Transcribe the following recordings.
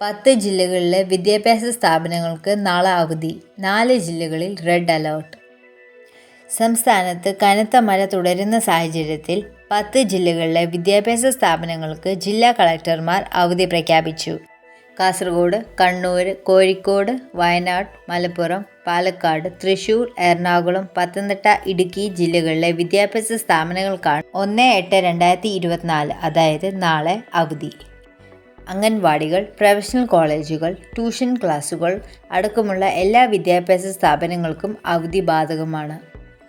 പത്ത് ജില്ലകളിലെ വിദ്യാഭ്യാസ സ്ഥാപനങ്ങൾക്ക് നാളെ അവധി. നാല് ജില്ലകളിൽ റെഡ് അലേർട്ട്. സംസ്ഥാനത്ത് കനത്ത മഴ തുടരുന്ന സാഹചര്യത്തിൽ പത്ത് ജില്ലകളിലെ വിദ്യാഭ്യാസ സ്ഥാപനങ്ങൾക്ക് ജില്ലാ കളക്ടർമാർ അവധി പ്രഖ്യാപിച്ചു. കാസർഗോഡ് കണ്ണൂർ കോഴിക്കോട് വയനാട് മലപ്പുറം പാലക്കാട് തൃശൂർ എറണാകുളം പത്തനംതിട്ട ഇടുക്കി ജില്ലകളിലെ വിദ്യാഭ്യാസ സ്ഥാപനങ്ങൾക്കാണ് ഒന്ന് എട്ട് രണ്ടായിരത്തി ഇരുപത്തിനാല് അതായത് നാളെ അവധി. അംഗൻവാടികൾ പ്രൊഫഷണൽ കോളേജുകൾ ട്യൂഷൻ ക്ലാസുകൾ അടക്കമുള്ള എല്ലാ വിദ്യാഭ്യാസ സ്ഥാപനങ്ങൾക്കും അവധി ബാധകമാണ്.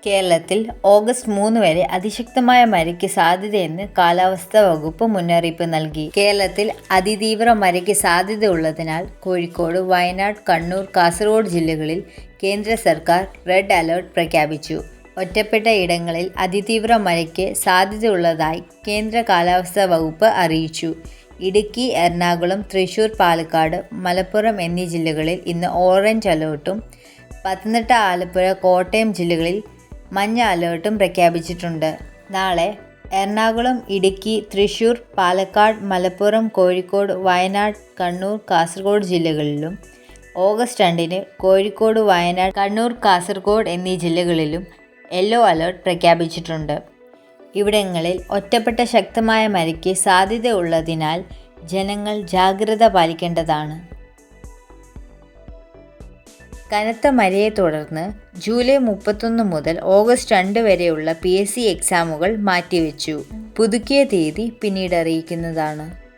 കേരളത്തിൽ ഓഗസ്റ്റ് മൂന്ന് വരെ അതിശക്തമായ മഴയ്ക്ക് സാധ്യതയെന്ന് കാലാവസ്ഥാ വകുപ്പ് മുന്നറിയിപ്പ് നൽകി. കേരളത്തിൽ അതിതീവ്ര മഴയ്ക്ക് സാധ്യതയുള്ളതിനാൽ കോഴിക്കോട് വയനാട് കണ്ണൂർ കാസർഗോഡ് ജില്ലകളിൽ കേന്ദ്ര സർക്കാർ റെഡ് അലേർട്ട് പ്രഖ്യാപിച്ചു. ഒറ്റപ്പെട്ട ഇടങ്ങളിൽ അതിതീവ്ര മഴയ്ക്ക് സാധ്യതയുള്ളതായി കേന്ദ്ര കാലാവസ്ഥാ വകുപ്പ് അറിയിച്ചു. ഇടുക്കി എറണാകുളം തൃശൂർ പാലക്കാട് മലപ്പുറം എന്നീ ജില്ലകളിൽ ഇന്ന് ഓറഞ്ച് അലേർട്ടും പത്തനംതിട്ട ആലപ്പുഴ കോട്ടയം ജില്ലകളിൽ മഞ്ഞ അലേർട്ടും പ്രഖ്യാപിച്ചിട്ടുണ്ട്. നാളെ എറണാകുളം ഇടുക്കി തൃശൂർ പാലക്കാട് മലപ്പുറം കോഴിക്കോട് വയനാട് കണ്ണൂർ കാസർഗോഡ് ജില്ലകളിലും ഓഗസ്റ്റ് രണ്ടിന് കോഴിക്കോട് വയനാട് കണ്ണൂർ കാസർഗോഡ് എന്നീ ജില്ലകളിലും യെല്ലോ അലേർട്ട് പ്രഖ്യാപിച്ചിട്ടുണ്ട്. ഇവിടങ്ങളിൽ ഒറ്റപ്പെട്ട ശക്തമായ മഴയ്ക്ക് സാധ്യതയുള്ളതിനാൽ ജനങ്ങൾ ജാഗ്രത പാലിക്കേണ്ടതാണ്. കനത്ത മഴയെ തുടർന്ന് ജൂലൈ മുപ്പത്തൊന്ന് മുതൽ ഓഗസ്റ്റ് രണ്ട് വരെയുള്ള പി എസ് സി എക്സാമുകൾ മാറ്റിവെച്ചു. പുതുക്കിയ തീയതി പിന്നീട് അറിയിക്കുന്നതാണ്.